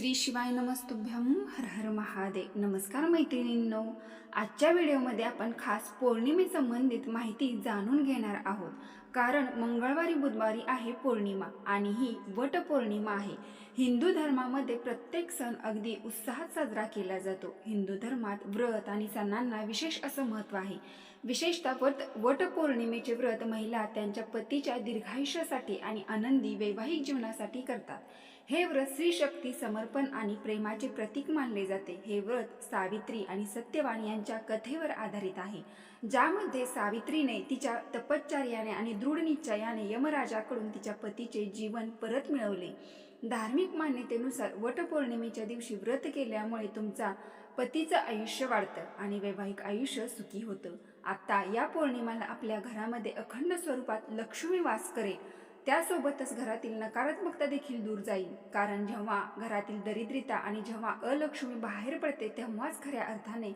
श्री शिवाय नमस्तुभ्यम हर हर महादेव. नमस्कार मैत्रिणींनो. आजच्या व्हिडिओमध्ये आपण खास पौर्णिमे संबंधित माहिती जाणून घेणार आहोत. कारण मंगळवारी बुधवारी आहे पौर्णिमा आणि ही वट पौर्णिमा आहे. हिंदू धर्मामध्ये प्रत्येक सण अगदी उत्साहात साजरा केला जातो. हिंदू धर्मात व्रत आणि सणांना विशेष असं महत्त्व आहे. विशेषतः वट वटपौर्णिमेचे व्रत महिला त्यांच्या पतीच्या दीर्घायुष्यासाठी आणि आनंदी वैवाहिक जीवनासाठी करतात. हे व्रत स्त्री शक्ती समर्पण आणि प्रेमाचे प्रतीक मानले जाते. हे व्रत सावित्री आणि सत्यवान यांच्या कथेवर आधारित आहे. ज्यामध्ये सावित्रीने तिच्या तपश्चर्याने आणि दृढ निश्चयाने यमराजाकडून तिच्या पतीचे जीवन परत मिळवले. धार्मिक मान्यतेनुसार वटपौर्णिमेच्या दिवशी व्रत केल्यामुळे तुमचा पतीचं आयुष्य वाढतं आणि वैवाहिक आयुष्य सुखी होतं. आता या पौर्णिमाला आपल्या घरामध्ये अखंड स्वरूपात लक्ष्मी वास करेल. त्यासोबतच घरातील नकारात्मकता देखील दूर जाईल. कारण जेव्हा घरातील दरिद्रता आणि जेव्हा अलक्ष्मी बाहेर पडते तेव्हाच खऱ्या अर्थाने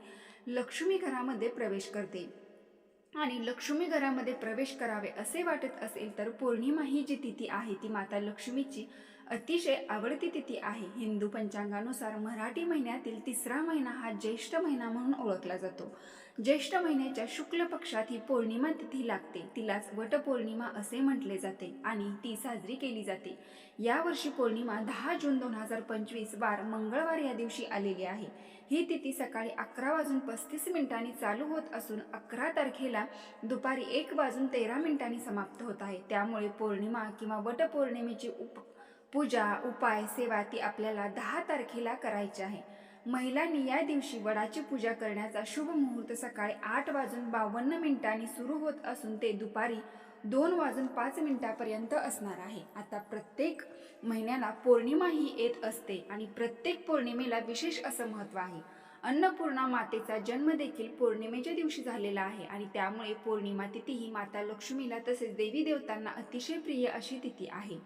लक्ष्मी घरामध्ये प्रवेश करते. आणि लक्ष्मी घरामध्ये प्रवेश करावे असे वाटत असेल तर पौर्णिमा ही जी तिथी आहे ती माता लक्ष्मीची अतिशय आवडती तिथी आहे. हिंदू पंचांगानुसार मराठी महिन्यातील तिसरा महिना हा ज्येष्ठ महिना म्हणून ओळखला जातो. ज्येष्ठ महिन्याच्या शुक्ल पक्षात ही पौर्णिमा तिथी लागते. तिलाच वटपौर्णिमा असे म्हटले जाते आणि ती साजरी केली जाते. यावर्षी पौर्णिमा दहा जून दोन हजार पंचवीस वार मंगळवार या दिवशी आलेली आहे. ही तिथी सकाळी अकरा वाजून पस्तीस मिनिटांनी चालू होत असून अकरा तारखेला दुपारी एक वाजून तेरा मिनिटांनी समाप्त होत आहे. त्यामुळे पौर्णिमा किंवा वटपौर्णिमेची उप पूजा उपाय सेवा ती आपल्याला दहा तारखेला करायची आहे. महिलांनी या दिवशी वडाची पूजा करण्याचा शुभ मुहूर्त सकाळी आठ वाजून बावन्न मिनिटांनी सुरू होत असून ते दुपारी दोन वाजून पाच मिनिटापर्यंत असणार आहे. आता प्रत्येक महिन्याला पौर्णिमा ही येत असते आणि प्रत्येक पौर्णिमेला विशेष असं महत्त्व आहे. अन्नपूर्णा मातेचा जन्म देखील पौर्णिमेच्या दिवशी झालेला आहे आणि त्यामुळे पौर्णिमा तिथी ही माता लक्ष्मीला तसेच देवी देवतांना अतिशय प्रिय अशी तिथी आहे.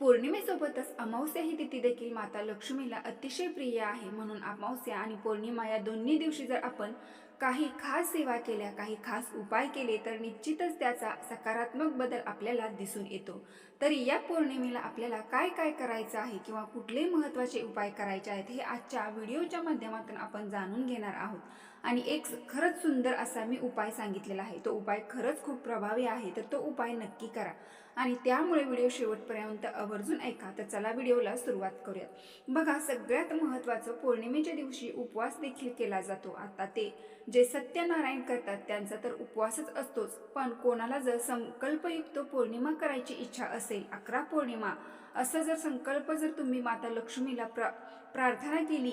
पौर्णिमेसोबतच अमावस्या ही तिथी देखील माता लक्ष्मीला अतिशय प्रिय आहे. म्हणून अमावस्या आणि पौर्णिमा या दोन्ही दिवशी जर आपण काही खास सेवा केल्या काही खास उपाय केले तर निश्चितच त्याचा सकारात्मक बदल आपल्याला दिसून येतो. तरी या पौर्णिमेला आपल्याला काय काय करायचं आहे किंवा कुठले महत्त्वाचे उपाय करायचे आहेत हे आजच्या व्हिडिओच्या माध्यमातून आपण जाणून घेणार आहोत. आणि एक खरंच सुंदर असा मी उपाय सांगितलेला आहे. तो उपाय खरंच खूप प्रभावी आहे तर तो उपाय नक्की करा. आणि त्यामुळे व्हिडिओ शेवटपर्यंत आवर्जून ऐका. तर चला व्हिडिओला सुरुवात करूयात. बघा सगळ्यात महत्त्वाचं पौर्णिमेच्या दिवशी उपवास देखील केला जातो. आता ते जे सत्यनारायण करतात त्यांचा तर उपवासच असतोच. पण कोणाला जर संकल्पयुक्त पौर्णिमा करायची इच्छा असेल अकरा पौर्णिमा असं जर संकल्प जर तुम्ही माता लक्ष्मीला प्रा प्रार्थना केली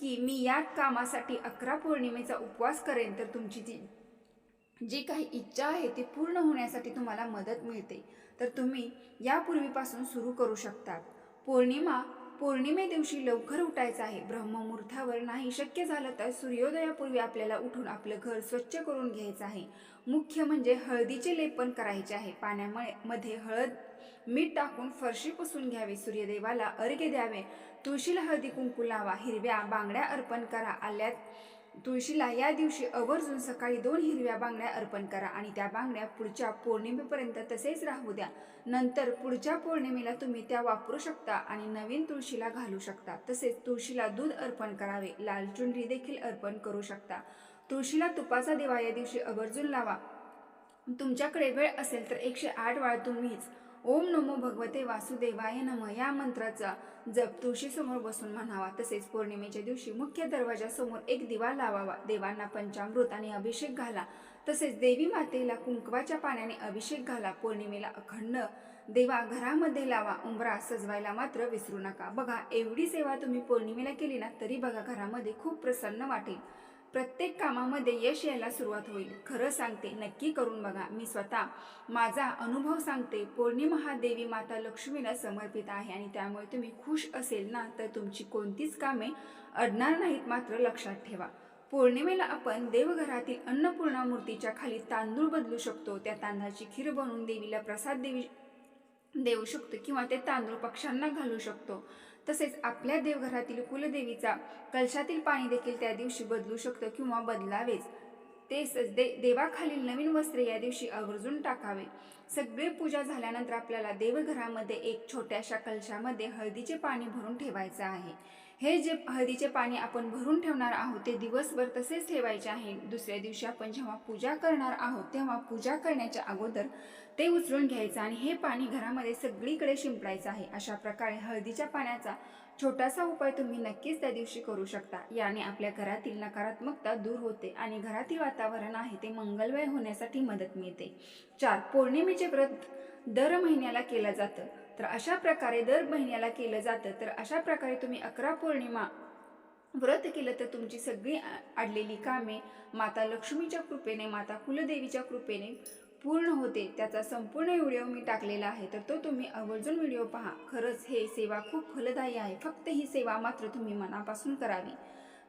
की मी या कामासाठी अकरा पौर्णिमेचा उपवास करेन तर तुमची जी जी काही इच्छा आहे ती पूर्ण होण्यासाठी तुम्हाला मदत मिळते. तर तुम्ही यापूर्वीपासून सुरू करू शकता. पौर्णिमा पौर्णिमे दिवशी लवकर उठायचं आहे. ब्रह्ममुहूर्तावर नाही शक्य झालं तर सूर्योदयापूर्वी आपल्याला उठून आपलं घर स्वच्छ करून घ्यायचं आहे. मुख्य म्हणजे हळदीचे लेपन करायचे आहे. पाण्यामुळे मध्ये हळद मीठ टाकून फरशी पुसून घ्यावे. सूर्यदेवाला अर्घ्य द्यावे. तुळशीला हळदी कुंकू लावा. हिरव्या बांगड्या अर्पण करा. आल्यात तुळशीला या दिवशी आवर्जून सकाळी दोन हिरव्या बांगड्या अर्पण करा आणि त्या बांगड्या पुढच्या पौर्णिमेपर्यंत तसेच राहू द्या. नंतर पुढच्या पौर्णिमेला तुम्ही त्या वापरू शकता आणि नवीन तुळशीला घालू शकता. तसेच तुळशीला दूध अर्पण करावे. लाल चुंडी देखील अर्पण करू शकता. तुळशीला तुपाचा दिवा या दिवशी आवर्जून लावा. तुमच्याकडे वेळ असेल तर एकशे आठ वाळ तुम्हीच ओम नमो भगवते वासुदेवाय नम. या मंत्राचा जप तुळशीसमोर बसून म्हणावा. तसेच पौर्णिमेच्या दिवशी मुख्य दरवाजासमोर एक दिवा लावावा. देवांना पंचामृत आणि अभिषेक घाला. तसेच देवी मातेला कुंकवाच्या पाण्याने अभिषेक घाला. पौर्णिमेला अखंड देवा घरामध्ये लावा. उंबरा सजवायला मात्र विसरू नका. बघा एवढी सेवा तुम्ही पौर्णिमेला केली ना तरी बघा घरामध्ये खूप प्रसन्न वाटेल. प्रत्येक कामामध्ये यश यायला सुरुवात होईल. खरं सांगते नक्की करून बघा. मी स्वतः माझा अनुभव सांगते. पौर्णिमा हा देवी माता लक्ष्मीला समर्पित आहे आणि त्यामुळे तुम्ही खुश असेल ना तर तुमची कोणतीच कामे अडणार नाहीत मात्र लक्षात ठेवा. पौर्णिमेला आपण देवघरातील अन्नपूर्णा मूर्तीच्या खाली तांदूळ बदलू शकतो. त्या तांदळाची खीर बनवून देवीला प्रसाद देवी देऊ शकतो किंवा ते तांदूळ पक्ष्यांना घालू शकतो. तसेच आपल्या देवघरातील कुलदेवीचा कलशातील पाणी देखील त्या दिवशी बदलू शकतो किंवा बदलावेच. ते दे देवाखालील नवीन वस्त्रे या दिवशी आवर्जून टाकावे. सगळे पूजा झाल्यानंतर आपल्याला देवघरामध्ये एक छोट्याशा कलशामध्ये हळदीचे पाणी भरून ठेवायचं आहे. हे जे हळदीचे पाणी आपण भरून ठेवणार आहोत ते दिवसभर तसेच ठेवायचे आहे. दुसऱ्या दिवशी आपण जेव्हा पूजा करणार आहोत तेव्हा पूजा करण्याच्या अगोदर ते उचलून घ्यायचं आणि हे पाणी घरामध्ये सगळीकडे शिंपडायचं आहे. अशा प्रकारे हळदीच्या पाण्याचा छोटासा उपाय तुम्ही नक्कीच त्या दिवशी करू शकता. याने आपल्या घरातील नकारात्मकता दूर होते आणि घरातील वातावरण आहे ते मंगलमय होण्यासाठी मदत मिळते. चार पौर्णिमेचे व्रत दर महिन्याला केलं जातं. तर अशा प्रकारे दर महिन्याला केलं जातं. तर अशा प्रकारे तुम्ही अकरा पौर्णिमा व्रत केलं तर तुमची सगळी अडलेली कामे माता लक्ष्मीच्या कृपेने माता कुलदेवीच्या कृपेने पूर्ण होते त्याचा संपूर्ण व्हिडिओ मी टाकलेला आहे तर तो तुम्ही आवर्जून व्हिडिओ पहा. खरंच हे सेवा खूप फलदायी आहे. फक्त ही सेवा मात्र तुम्ही मनापासून करावी.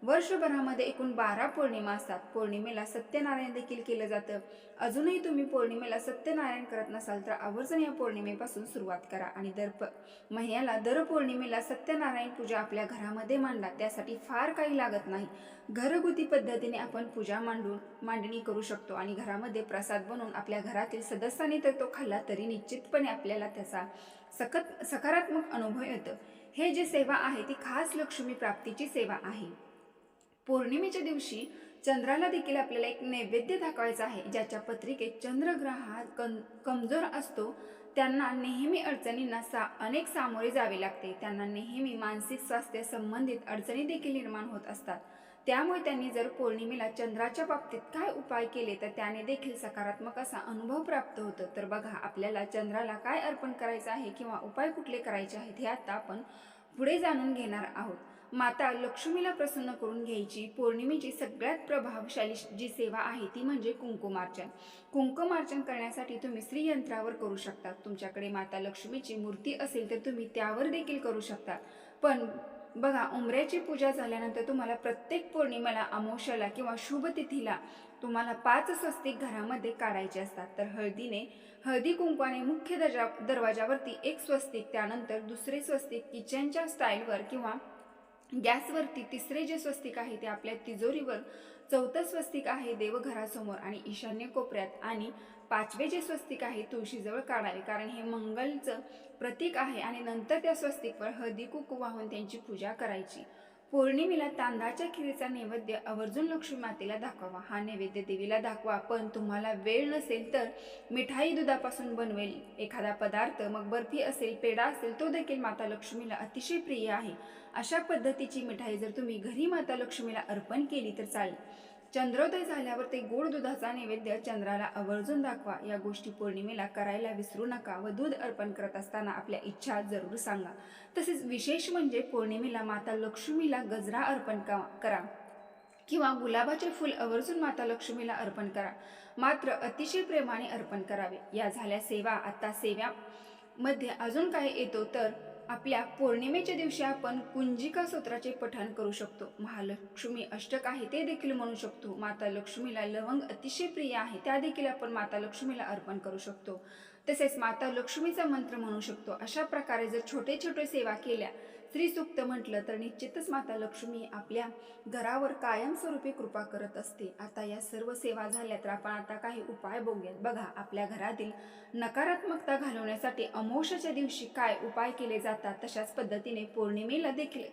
वर्षभरामध्ये एकूण बारा पौर्णिमा असतात. पौर्णिमेला सत्यनारायण देखील केलं जातं. अजूनही तुम्ही पौर्णिमेला सत्यनारायण करत नसाल तर आवर्जून या पौर्णिमेपासून सुरुवात करा आणि दर प महिन्याला दर पौर्णिमेला सत्यनारायण पूजा आपल्या घरामध्ये मांडा. त्यासाठी फार काही लागत नाही. घरगुती पद्धतीने आपण पूजा मांडून मांडणी करू शकतो आणि घरामध्ये प्रसाद बनवून आपल्या घरातील सदस्यांनी तर तो खाल्ला तरी निश्चितपणे आपल्याला त्याचा सकत सकारात्मक अनुभव येतो. हे जे सेवा आहे ती खास लक्ष्मी प्राप्तीची सेवा आहे. पौर्णिमेच्या दिवशी चंद्राला देखील आपल्याला एक नैवेद्य दाखवायचा आहे ज्याच्या पत्रिकेत चंद्रग्रह हा कम कमजोर असतो त्यांना नेहमी अडचणींना सा अनेक सामोरे जावे लागते. त्यांना नेहमी मानसिक स्वास्थ्य संबंधित अडचणी देखील निर्माण होत असतात. त्यामुळे त्यांनी जर पौर्णिमेला चंद्राच्या बाबतीत काय उपाय केले तर त्याने देखील सकारात्मक असा अनुभव प्राप्त होतो. तर बघा आपल्याला चंद्राला काय अर्पण करायचं आहे किंवा उपाय कुठले करायचे आहेत हे आता आपण पुढे जाणून घेणार आहोत. माता लक्ष्मीला प्रसन्न करून घ्यायची. पौर्णिमेची सगळ्यात प्रभावशाली जी सेवा आहे ती म्हणजे कुंकुमार्चन. कुंकुमार्चन करण्यासाठी तुम्ही श्रीयंत्रावर करू शकता. तुमच्याकडे माता लक्ष्मीची मूर्ती असेल तर तुम्ही त्यावर देखील करू शकता. पण बघा उमऱ्याची पूजा झाल्यानंतर तुम्हाला प्रत्येक पौर्णिमेला अमोशाला किंवा शुभ तिथीला तुम्हाला पाच स्वस्तिक घरामध्ये काढायचे असतात. तर हळदीने हळदी कुंकवाने मुख्य दर्जा दरवाजावरती एक स्वस्तिक त्यानंतर दुसरे स्वस्तिक किचनच्या स्टाईलवर किंवा गॅसवरती तिसरे जे स्वस्तिक आहे ते आपल्या तिजोरीवर चौथं स्वस्तिक आहे देवघरासमोर आणि ईशान्य कोपऱ्यात. आणि पाचवे जे स्वस्तिक आहे तुळशीजवळ काढावे कारण हे मंगलचं प्रतीक आहे आणि नंतर त्या स्वस्तिकवर हळदी कुंकू वाहून त्यांची पूजा करायची. पौर्णिमेला तांदळाच्या खिरीचा नैवेद्य आवर्जून लक्ष्मी मातेला दाखवावा हा नैवेद्य देवीला दाखवा. पण तुम्हाला वेळ नसेल तर मिठाई दुधापासून बनवेल. एखादा पदार्थ मग बर्फी असेल पेढा असेल तो देखील माता लक्ष्मीला अतिशय प्रिय आहे. अशा पद्धतीची मिठाई जर तुम्ही घरी माता लक्ष्मीला अर्पण केली तर चालेल. चंद्रोदय झाल्यावर ते गोड दुधाचा नैवेद्य चंद्राला आवर्जून दाखवा. या गोष्टी पौर्णिमेला करायला विसरू नका व दूध अर्पण करत असताना आपल्या इच्छा जरूर सांगा. तसेच विशेष म्हणजे पौर्णिमेला माता लक्ष्मीला गजरा अर्पण करा. किंवा गुलाबाचे फूल आवर्जून माता लक्ष्मीला अर्पण करा. मात्र अतिशय प्रेमाने अर्पण करावे. या झाल्या सेवा. आता सेव्यामध्ये अजून काय येतो तर आपल्या पौर्णिमेच्या दिवशी आपण कुंजिका सूत्राचे पठण करू शकतो. महालक्ष्मी अष्टक आहे ते देखील म्हणू शकतो. माता लक्ष्मीला लवंग अतिशय प्रिय आहे त्या देखील आपण माता लक्ष्मीला अर्पण करू शकतो. तसेच माता लक्ष्मीचा मंत्र म्हणू शकतो. अशा प्रकारे जर छोटे छोटे सेवा केल्या श्रीसूक्त म्हटलं तर निश्चितच माता लक्ष्मी आपल्या घरावर कायमस्वरूपी कृपा करत असते. आता या सर्व सेवा झाल्या तर आपण आता काही उपाय बघूयात. बघा आपल्या घरातील नकारात्मकता घालवण्यासाठी अमोशाच्या दिवशी काय उपाय केले जातात? तशाच पद्धतीने पौर्णिमेला देखील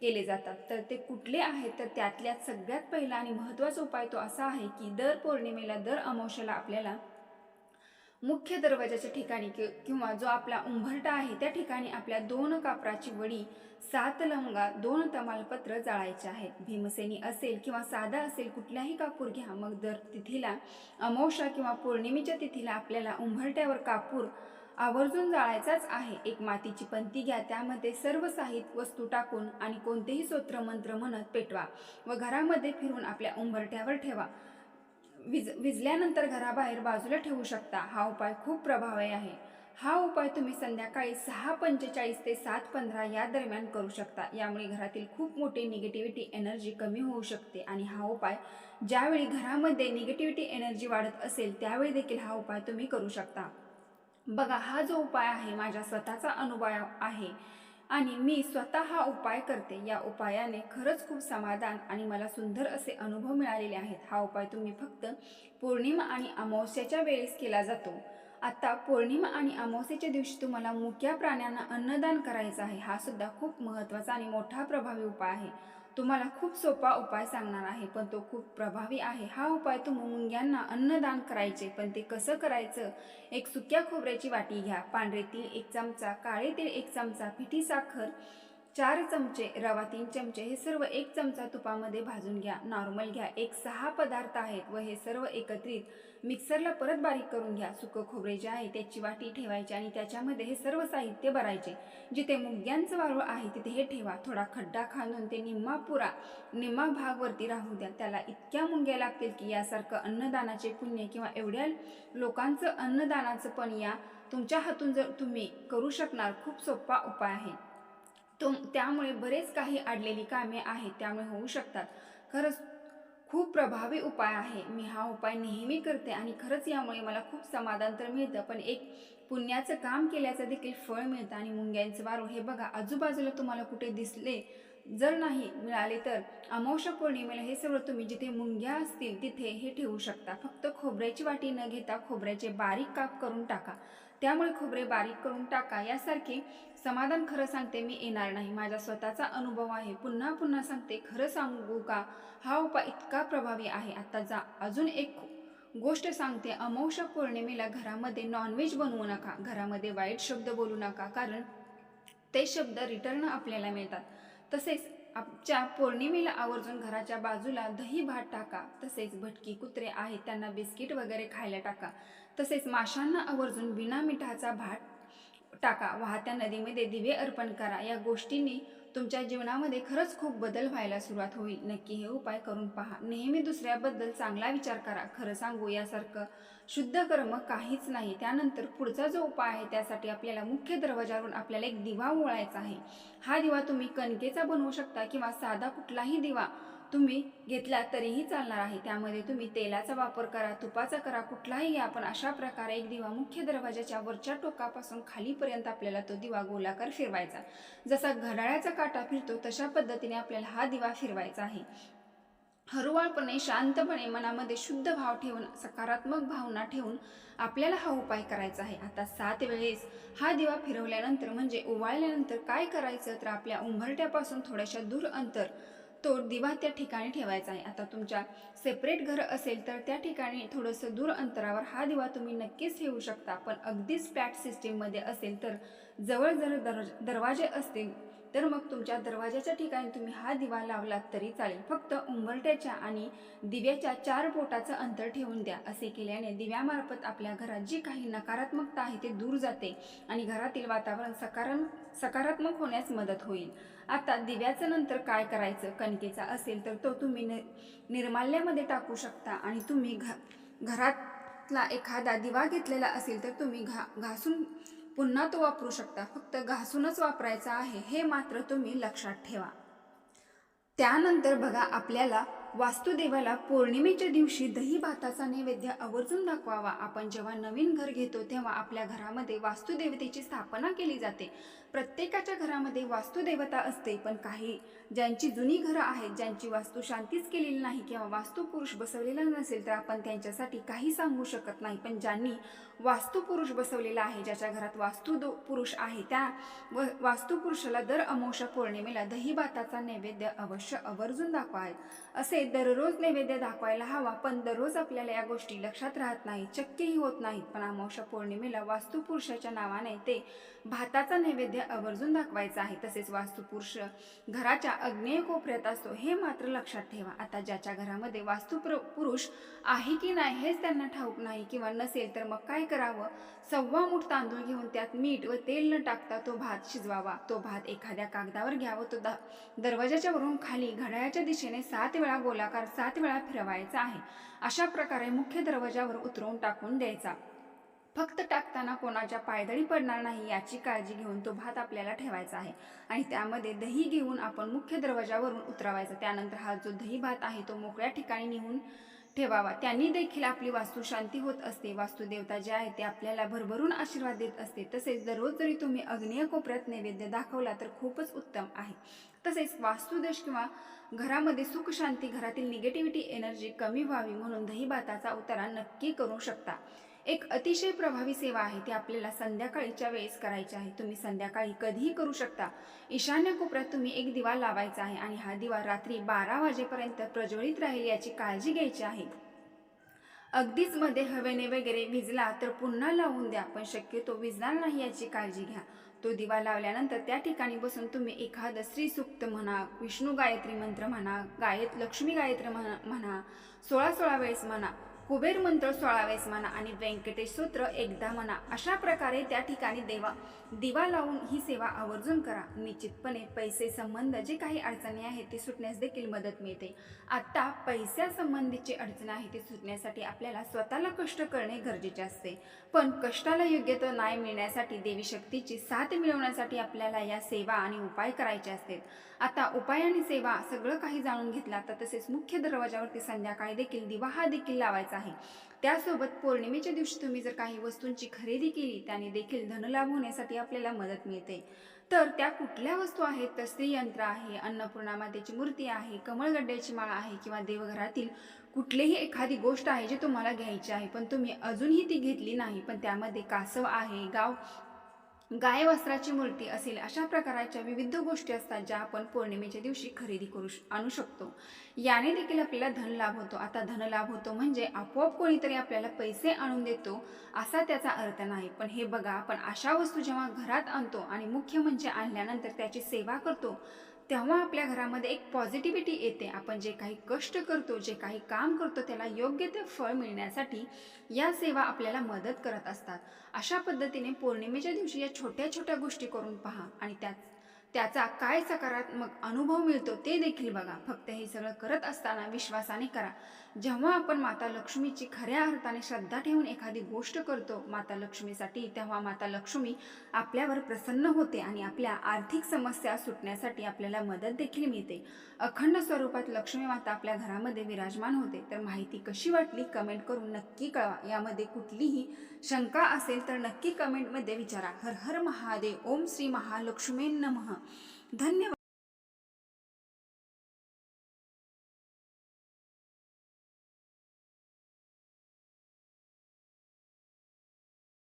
केले जातात. तर ते कुठले आहेत? तर त्यातल्या सगळ्यात पहिला आणि महत्त्वाचा उपाय तो असा आहे की दर पौर्णिमेला दर अमोशाला आपल्याला मुख्य दरवाजाच्या ठिकाणी कि किंवा जो आपला उंभरटा आहे त्या ठिकाणी आपल्या दोन कापराची वडी सात लवंगा दोन तमालपत्र जाळायचे आहेत. भीमसेनी असेल किंवा साधा असेल कुठलाही कापूर घ्या मग दर तिथीला अमावश्या किंवा पौर्णिमेच्या तिथीला आपल्याला उंभरट्यावर कापूर आवर्जून जाळायचाच आहे. एक मातीची पंती घ्या त्यामध्ये सर्व साहित्य वस्तू टाकून आणि कोणतेही स्तोत्र मंत्र म्हणत पेटवा व घरामध्ये फिरून आपल्या उंभरट्यावर ठेवा. विज विजल्यानंतर घराबाहेर बाजूला ठेवू शकता. हा उपाय खूप प्रभावी आहे. हा उपाय तुम्ही संध्याकाळी सहा पंचेचाळीस ते सात पंधरा या दरम्यान करू शकता. यामुळे घरातील खूप मोठी निगेटिव्हिटी एनर्जी कमी होऊ शकते आणि हा उपाय ज्यावेळी घरामध्ये निगेटिव्हिटी एनर्जी वाढत असेल त्यावेळी देखील हा उपाय तुम्ही करू शकता. बघा हा जो उपाय आहे माझ्या स्वतःचा अनुभव आहे आणि मी स्वतः हा उपाय करते. या उपायाने खरंच खूप समाधान आणि मला सुंदर असे अनुभव मिळालेले आहेत. हा उपाय तुम्ही फक्त पौर्णिमा आणि अमावस्याच्या वेळेस केला जातो. आता पौर्णिमा आणि अमावस्येच्या दिवशी तुम्हाला मुक्या प्राण्यांना अन्नदान करायचं आहे. हा सुद्धा खूप महत्त्वाचा आणि मोठा प्रभावी उपाय आहे. तुम्हाला खूप सोपा उपाय सांगणार आहे पण तो खूप प्रभावी आहे. हा उपाय तुम्ही मुंग्यांना अन्नदान करायचे पण ते कसं करायचं? एक सुक्या खोबऱ्याची वाटी घ्या. पांढरे तीळ एक चमचा काळे तीळ एक चमचा पिठी साखर चार चमचे रवा तीन चमचे हे सर्व एक चमचा तुपामध्ये भाजून घ्या. नॉर्मल घ्या. एक सहा पदार्थ आहेत व हे सर्व एकत्रित मिक्सरला परत बारीक करून घ्या. सुकं खोबरे जे आहे त्याची वाटी ठेवायची आणि त्याच्यामध्ये हे सर्व साहित्य भरायचे. जिथे मुंग्यांचं वारूळ आहे तिथे हे ठेवा. थोडा खड्डा खांदून ते निम्मा पुरा निम्मा भाग वरती राहू द्या. त्याला इतक्या मुंग्या लागतील की यासारखं अन्नदानाचे पुण्य किंवा एवढ्या लोकांचं अन्नदानाचं पण या तुमच्या हातून जर तुम्ही करू शकणार खूप सोपा उपाय आहे. तो त्यामुळे बरेच काही अडलेली कामे आहेत त्यामुळे होऊ शकतात. खरंच खूप प्रभावी उपाय आहे. मी हा उपाय नेहमी करते आणि खरंच यामुळे मला खूप समाधान तर मिळतं पण एक पुण्याचं काम केल्याचं देखील फळ मिळतं आणि मुंग्यांचं वारू हे बघा आजूबाजूला तुम्हाला कुठे दिसले जर नाही मिळाले तर अमावश पौर्णिमेला हे सर्व तुम्ही जिथे मुंग्या असतील तिथे हे ठेवू शकता. फक्त खोबऱ्याची वाटी न घेता खोबऱ्याचे बारीक काप करून टाका. त्यामुळे खोबरे बारीक करून टाका. यासारखे समाधान खरं सांगते मी येणार नाही. माझा स्वतःचा अनुभव आहे. पुन्हा पुन्हा सांगते खरं सांगू का? हा उपाय इतका प्रभावी आहे. आता जा. अजून एक गोष्ट सांगते. अमावस्या पौर्णिमेला घरामध्ये नॉनव्हेज बनवू नका. घरामध्ये वाईट शब्द बोलू नका. कारण ते शब्द रिटर्न आपल्याला मिळतात. तसेच आमच्या पौर्णिमेला आवर्जून घराच्या बाजूला दही भात टाका. तसेच भटकी कुत्रे आहेत त्यांना बिस्किट वगैरे खायला टाका. तसेच माशांना आवर्जून बिना मिठाचा भात टाका. वाहत्या नदीमध्ये दिवे अर्पण करा. या गोष्टींनी तुमच्या जीवनामध्ये खरंच खूप बदल व्हायला सुरुवात होईल. नक्की हे उपाय करून पहा. नेहमी दुसऱ्याबद्दल चांगला विचार करा. खरं सांगू यासारखं शुद्ध कर्म काहीच नाही. त्यानंतर पुढचा जो उपाय आहे त्यासाठी आपल्याला मुख्य दरवाजावरून आपल्याला एक दिवा ओळायचा आहे. हा दिवा तुम्ही कणकेचा बनवू शकता किंवा साधा कुठलाही दिवा तुम्ही घेतला तरीही चालणार आहे. त्यामध्ये तुम्ही तेलाचा वापर करा तुपाचा करा कुठलाही घ्या पण अशा प्रकारे एक दिवा मुख्य दरवाजाच्या वरच्या टोकापासून खालीपर्यंत आपल्याला तो दिवा गोलाकार फिरवायचा. जसा घड्याळाचा काटा फिरतो तशा पद्धतीने आपल्याला हा दिवा फिरवायचा आहे. हळूवारपणे शांतपणे मनामध्ये शुद्ध भाव ठेवून सकारात्मक भावना ठेवून आपल्याला हा उपाय करायचा आहे. आता सात वेळेस हा दिवा फिरवल्यानंतर म्हणजे ओवाळल्यानंतर काय करायचं? तर आपल्या उंबरट्यापासून थोड्याशा दूर अंतर तो दिवा त्या ठिकाणी ठेवायचा आहे. आता तुमच्या सेपरेट घर असेल तर त्या ठिकाणी थोडंसं दूर अंतरावर हा दिवा तुम्ही नक्कीच ठेवू शकता. पण अगदीच फ्लॅट सिस्टीममध्ये असेल तर जवळ जर दर दरवाजे असतील तर मग तुमच्या दरवाजाच्या ठिकाणी तुम्ही हा दिवा लावलात तरी चालेल. फक्त उंबरट्याच्या आणि दिव्याच्या चार बोटाचं अंतर ठेवून द्या. असे केल्याने दिव्यामार्फत आपल्या घरात जी काही नकारात्मकता आहे ते दूर जाते आणि घरातील वातावरण सकाराम सकारात्मक होण्यास मदत होईल. आता दिव्याचं नंतर काय करायचं? कणकेचा असेल तर तो तुम्ही नि निर्माल्यामध्ये टाकू शकता आणि तुम्ही घ घरातला एखादा दिवा घेतलेला असेल तर तुम्ही घा घासून पुन्हा तो वापरू शकता. फक्त घासूनच वापरायचा आहे हे मात्र तुम्ही लक्षात ठेवा. त्यानंतर बघा आपल्याला वास्तुदेवाला पौर्णिमेच्या दिवशी दही भाताचा नैवेद्य आवर्जून दाखवावा. आपण जेव्हा नवीन घर घेतो तेव्हा आपल्या घरामध्ये वास्तुदेवतेची स्थापना केली जाते. प्रत्येकाच्या घरामध्ये वास्तुदेवता असते पण काही ज्यांची जुनी घरं आहेत ज्यांची वास्तू शांतीच केलेली नाही किंवा वास्तुपुरुष बसवलेला नसेल तर आपण त्यांच्यासाठी काही सांगू शकत नाही. पण ज्यांनी वास्तुपुरुष बसवलेला आहे ज्याच्या घरात वास्तु दो पुरुष आहे त्या व वास्तुपुरुषाला दर अमावस्या पौर्णिमेला दहीभाताचा नैवेद्य अवश्य आवर्जून दाखवाय असे दररोज नैवेद्य दाखवायला हवा पण दररोज आपल्याला या गोष्टी लक्षात राहत नाही शक्यही होत नाहीत. पण अमावस्या पौर्णिमेला वास्तुपुरुषाच्या नावाने ते भाताचा नैवेद्य आवर्जून दाखवायचा आहे तसेच वास्तुपुरुष घराच्या अग्नेय कोपऱ्यात असतो हे मात्र लक्षात ठेवा. आता ज्याच्या घरामध्ये वास्तुपुरुष पुरुष आहे की नाही हेच त्यांना ठाऊक नाही किंवा नसेल तर मग काय करावं? सव्वा मूठ तांदूळ घेऊन त्यात मीठ व तेल न टाकता तो भात शिजवावा. तो भात एखाद्या कागदावर घ्यावा तो दा दरवाजाच्या वरून खाली घड्याळाच्या दिशेने सात वेळा गोलाकार सात वेळा फिरवायचा आहे. अशा प्रकारे मुख्य दरवाजावर उतरवून टाकून द्यायचा. फक्त टाकताना कोणाच्या पायदळी पडणार नाही याची काळजी घेऊन तो भात आपल्याला ठेवायचा आहे. आणि त्यामध्ये दही घेऊन आपण मुख्य दरवाजावरून उतरवायचा. त्यानंतर हा जो दही भात आहे तो मोकळ्या ठिकाणी नेऊन ठेवावा. त्यांनी देखील आपली वास्तू शांती होत असते. वास्तुदेवता जे आहे ते आपल्याला भरभरून आशीर्वाद देत असते. तसेच दररोज जरी तुम्ही अग्नेय कोपऱ्यात नैवेद्य दाखवला तर खूपच उत्तम आहे. तसेच वास्तुदोष किंवा घरामध्ये सुख शांती घरातील निगेटिव्हिटी एनर्जी कमी व्हावी म्हणून दही भाताचा उतारा नक्की करू शकता. एक अतिशय प्रभावी सेवा आहे. ती आपल्याला संध्याकाळीच्या वेळेस करायची आहे. तुम्ही संध्याकाळी कधीही करू शकता. ईशान्य कोपऱ्यात तुम्ही एक दिवा लावायचा आहे आणि हा दिवा रात्री बारा वाजेपर्यंत प्रज्वलित राहील याची काळजी घ्यायची आहे. अगदीच मध्ये हवेने वगैरे विजला तर पुन्हा लावून द्या पण शक्यतो विजणार नाही याची काळजी घ्या. तो दिवा लावल्यानंतर त्या ठिकाणी बसून तुम्ही एखादं श्री सुक्त म्हणा विष्णू गायत्री मंत्र म्हणा गायत लक्ष्मी गायत्री म्हणा म्हणा सोळा सोळा वेळेस म्हणा कुबेर मंत्र सोळावेस म्हणा आणि व्यंकटेश सूत्र एकदा म्हणा अशा प्रकारे त्या ठिकाणी देवा दिवा लावून ही सेवा आवर्जून करा. निश्चितपणे पैसे संबंध जे काही अडचणी आहेत ते सुटण्यास देखील मदत मिळते. आत्ता पैशासंबंधीची अडचण आहे ती सुटण्यासाठी आपल्याला स्वतःला कष्ट करणे गरजेचे असते. पण कष्टाला योग्य तो न्याय मिळण्यासाठी देवी शक्तीची साथ मिळवण्यासाठी आपल्याला या सेवा आणि उपाय करायचे असतात. आता उपाय आणि सेवा सगळं काही जाणून घेतला तर तसेच मुख्य दरवाजावरती संध्याकाळी देखील दिवा हा देखील लावायचा आहे. त्यासोबत पौर्णिमेच्या दिवशी तुम्ही जर काही वस्तूंची खरेदी केली त्याने देखील धनलाभ होण्यासाठी आपल्याला मदत मिळते. तर त्या कुठल्या वस्तू आहेत? तर स्त्रीयंत्र आहे अन्नपूर्णा मातेची मूर्ती आहे कमळगड्ड्याची माळ आहे किंवा देवघरातील कुठलीही एखादी गोष्ट आहे जी तुम्हाला घ्यायची आहे पण तुम्ही अजूनही ती घेतली नाही पण त्यामध्ये कासव आहे गाव गाय वस्त्राची मूर्ती असेल अशा प्रकारच्या विविध गोष्टी असतात ज्या आपण पौर्णिमेच्या दिवशी खरेदी करू श- आणू शकतो. याने देखील आपल्याला धनलाभ होतो. आता धनलाभ होतो म्हणजे आपोआप कोणीतरी आपल्याला पैसे आणून देतो असा त्याचा अर्थ नाही. पण हे बघा आपण अशा वस्तू जेव्हा घरात आणतो आणि मुख्य म्हणजे आणल्यानंतर त्याची सेवा करतो तेव्हा आपल्या घरामध्ये एक पॉझिटिव्हिटी येते. आपण जे काही कष्ट करतो जे काही काम करतो त्याला योग्य ते फळ मिळण्यासाठी या सेवा आपल्याला मदत करत असतात. अशा पद्धतीने पौर्णिमेच्या दिवशी या छोट्या छोट्या गोष्टी करून पहा आणि त्या त्याचा काय सकारात्मक अनुभव मिळतो ते देखील बघा. फक्त हे सगळं करत असताना विश्वासाने करा. जेव्हा आपण माता लक्ष्मीची खऱ्या अर्थाने श्रद्धा ठेवून एखादी गोष्ट करतो माता लक्ष्मीसाठी तेव्हा माता लक्ष्मी आपल्यावर प्रसन्न होते आणि आपल्या आर्थिक समस्या सुटण्यासाठी आपल्याला मदत देखील मिळते. अखंड स्वरूपात लक्ष्मी माता आपल्या घरामध्ये विराजमान होते. तर माहिती कशी वाटली कमेंट करून नक्की कळवा. यामध्ये कुठलीही शंका असेल तर नक्की कमेंटमध्ये विचारा. हर हर महादेव. ओम श्री महालक्ष्मी नमः. धन्यवाद.